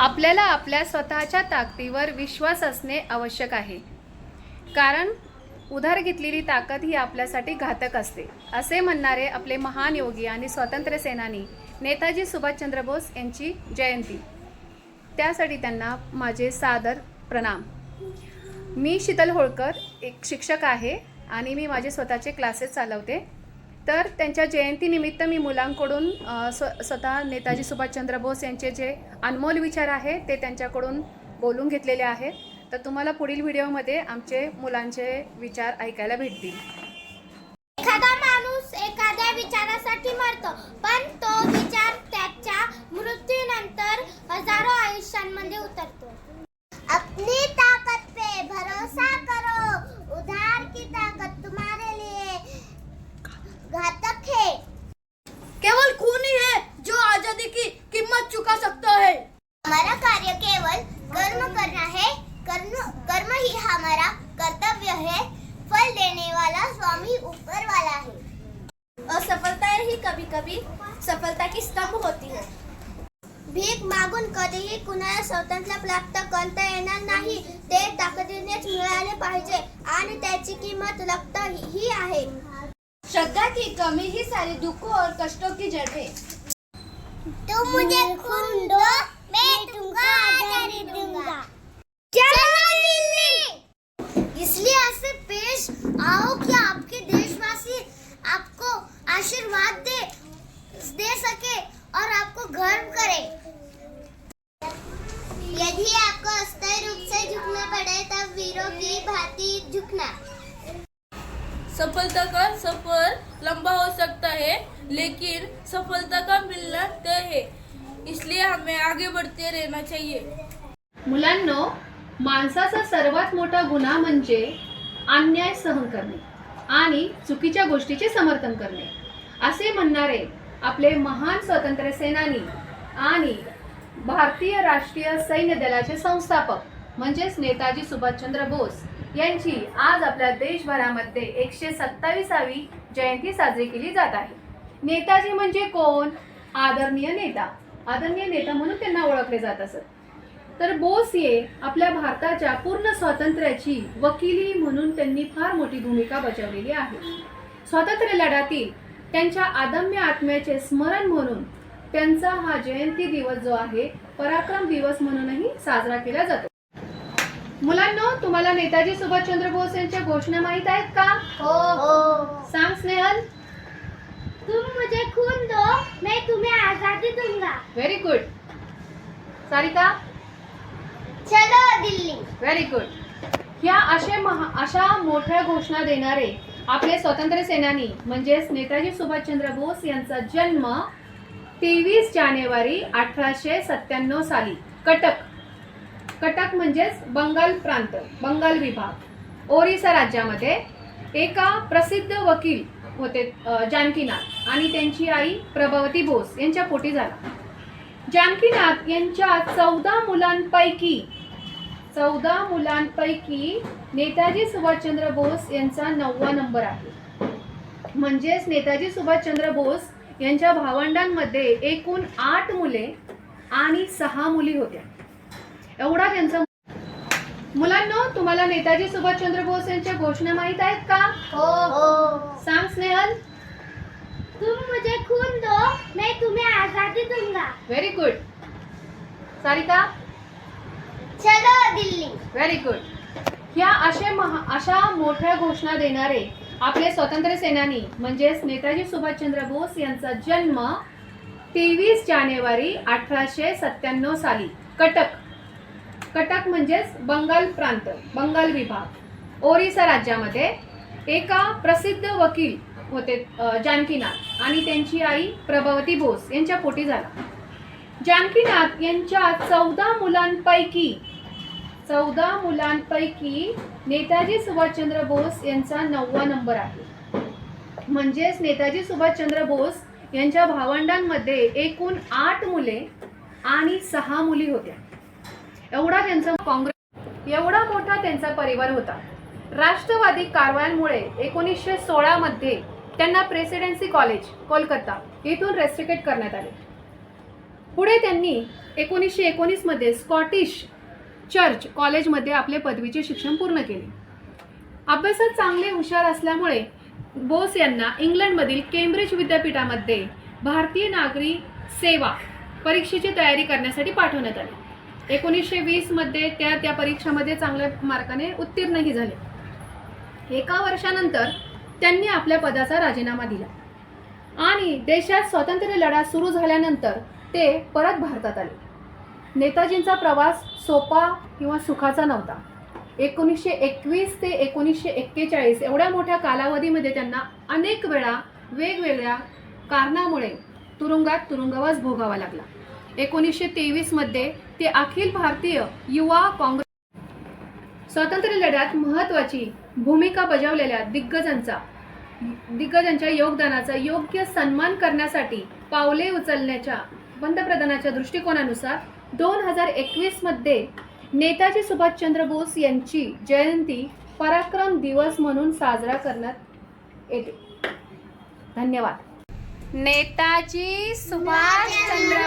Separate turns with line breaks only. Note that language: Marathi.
आपल्याला आपल्या स्वतःच्या ताकदीवर विश्वास असणे आवश्यक आहे. कारण उधार घेतलेली ताकद ही आपल्यासाठी घातक असते असे म्हणणारे आपले महान योगी आणि स्वातंत्र्य सेनानी नेताजी सुभाषचंद्र बोस यांची जयंती. त्यासाठी त्यांना माझे सादर प्रणाम. मी शीतल होळकर एक शिक्षक आहे आणि मी माझे स्वतःचे क्लासेस चालवते. तर त्यांच्या जयंतीनिमित्त मी मुलांकडून स्व स्वतः नेताजी सुभाषचंद्र बोस यांचे जे अनमोल विचार आहे ते त्यांच्याकडून बोलून घेतलेले आहे तर तुम्हाला पुढील व्हिडिओमध्ये आमचे मुलांचे विचार ऐकायला भेटतील.
एखादा माणूस एखाद्या विचारासाठी मरतो पण तो विचार त्याच्या मृत्यूनंतर हजारो आयुष्यांमध्ये उतरतो. अपनी ताकत पे भरोसा करो उधार की ताकत तुम्हारे लिए घातक है
केवल खून ही है जो आजादी की कीमत चुका सकता है
हमारा कार्य केवल कर्म करना है कर्म कर्म ही हमारा कर्तव्य है फल देने वाला स्वामी ऊपर वाला है
असफलता ही कभी कभी सफलता की स्तंभ होती है।
भीक मागून कधीही कुणाला स्वातंत्र्य प्राप्त करता येणार नाही ते ताकदीनेच मिळाले पाहिजे आणि त्याची किंमत रक्त ही आहे.
श्रद्धा की कमी ही सारे दुखों और कष्टों की जड़ है।
तुम मुझे खून दो मैं तुमको आजादी दूंगा। चलो पड़े तब वीरों की भांति झुकना।
सफलता का सफर लंबा हो सकता है लेकिन सफलता का मिलना तय है। इसलिए हमें आगे बढ़ते रहना चाहिए।
मुलांनो माणसाचा सर्वात मोठा गुन्हा म्हणजे अन्याय सहन करणे आणि चुकीच्या गोष्टीचे समर्थन करणे. असे म्हणणारे आपले महान स्वातंत्र्य सेनानी आणि भारतीय राष्ट्रीय सैन्य दलाचे संस्थापक म्हणजेच नेताजी सुभाषचंद्र बोस यांची आज आपल्या देशभरामध्ये एकशे सत्तावीसावी जयंती साजरी केली जात आहे. नेताजी म्हणजे कोण? आदरणीय नेता. आदरणीय नेता म्हणून त्यांना ओळखले जात असत. तर बोस ये आपल्या भारताच्या पूर्ण स्वातंत्र्याची वकिली म्हणून त्यांनी फार मोठी भूमिका बजावलेली आहे. स्वातंत्र्य लढ्यातील त्यांच्या आदम्य आत्म्याचे स्मरण म्हणून त्यांचा हा जयंती दिवस जो आहे पराक्रम दिवस म्हणूनही साजरा केला जातो. मुलांनो तुम्हाला नेताजी सुभाषचंद्र बोस यांच्या घोषणा माहीत आहेत का?
हो हो.
सांग स्नेहल.
तुम मुझे खून दो मैं तुम्हें आजादी दूंगा.
Very good Sarika.
चलो दिल्ली.
व्हेरी गुड ह्या असे महा अशा मोठ्या घोषणा देणारे आपले स्वातंत्र्य सेनानी म्हणजेच नेताजी सुभाषचंद्र बोस यांचा जन्म तेवीस जानेवारी अठराशे सत्त्याण्णव साली कटक. कटक म्हणजेच बंगाल प्रांत बंगाल विभाग. ओरिसा राज्यामध्ये एका प्रसिद्ध वकील होते जानकीनाथ आणि त्यांची आई प्रभावती बोस यांच्या पोटी झाला. जानकीनाथ यांच्या चौदा मुलांपैकी चौदा मुलांपैकी नेताजी सुभाषचंद्र बोस यांचा नववा नंबर आहे. म्हणजेच नेताजी सुभाषचंद्र बोस यांच्या भावंडांमध्ये एकूण आठ मुले आणि सहा मुली होत्या. एवढा त्यांचा मुलांनो तुम्हाला नेताजी सुभाषचंद्र बोस यांच्या घोषणा माहीत आहेत का?
हो हो.
सांग स्नेहल.
तुम मुझे खून दो मैं तुम्हें आजादी दूंगा.
व्हेरी गुड सारिका
चलो दिल्ली.
व्हेरी गुड ह्या असे महा अशा मोठ्या घोषणा देणारे आपले स्वातंत्र्य सेनानी म्हणजेच नेताजी सुभाषचंद्र बोस यांचा जन्म तेवीस जानेवारी अठराशे सत्त्याण्णव साली. कटक. कटक म्हणजेच बंगाल प्रांत बंगाल विभाग. ओरिसा राज्यामध्ये एका प्रसिद्ध वकील होते जानकीनाथ आणि त्यांची आई प्रभावती बोस यांच्या पोटी झाला. जानकीनाथ यांच्या चौदा मुलांपैकी चौदा मुलांपैकी नेताजी सुभाषचंद्र बोस यांचा नववा नंबर आहे. म्हणजेच नेताजी सुभाषचंद्र बोस यांच्या भावंडांमध्ये एकूण आठ मुले आणि सहा मुली होत्या. एवढा त्यांचा काँग्रेस एवढा मोठा त्यांचा परिवार होता. राष्ट्रवादी कारवायांमुळे एकोणीसशे सोळामध्ये त्यांना प्रेसिडेन्सी कॉलेज कोलकाता येथून रेस्ट्रिकेट करण्यात आले. पुढे त्यांनी एकोणीसशे एकोणीसमध्ये स्कॉटिश चर्च कॉलेजमध्ये आपले पदवीचे शिक्षण पूर्ण केले. अभ्यासात चांगले हुशार असल्यामुळे बोस यांना इंग्लंडमधील केम्ब्रिज विद्यापीठामध्ये भारतीय नागरी सेवा परीक्षेची तयारी करण्यासाठी पाठवण्यात आले. एकोणीसशे वीसमध्ये त्या त्या परीक्षामध्ये चांगल्या मार्काने उत्तीर्णही झाले. एका वर्षानंतर त्यांनी आपल्या पदाचा राजीनामा दिला. आणि देशात स्वातंत्र्य लढा सुरू झाल्यानंतर ते परत भारतात आले. नेताजींचा प्रवास सोपा किंवा सुखाचा नव्हता. एकोणीसशे एकवीस ते एकोणीसशे एक्केचाळीस एवढ्या मोठ्या कालावधीमध्ये त्यांना अनेक वेळा वेगवेगळ्या कारणामुळे तुरुंगात तुरुंगवास भोगावा लागला. एकोणीसशे तेवीसमध्ये ते अखिल भारतीय युवा काँग्रेस स्वातंत्र्य लढ्यात महत्वाची भूमिका बजावलेल्या दिग्गजांचा दिग्गजांच्या योगदानाचा योग्य सन्मान करण्यासाठी पावले उचलण्याच्या पंतप्रधानाच्या दृष्टिकोनानुसार दोन हजार एकवीसमध्ये नेताजी सुभाषचंद्र बोस यांची जयंती पराक्रम दिवस म्हणून साजरा करण्यात येते. धन्यवाद. नेताजी सुभाषचंद्र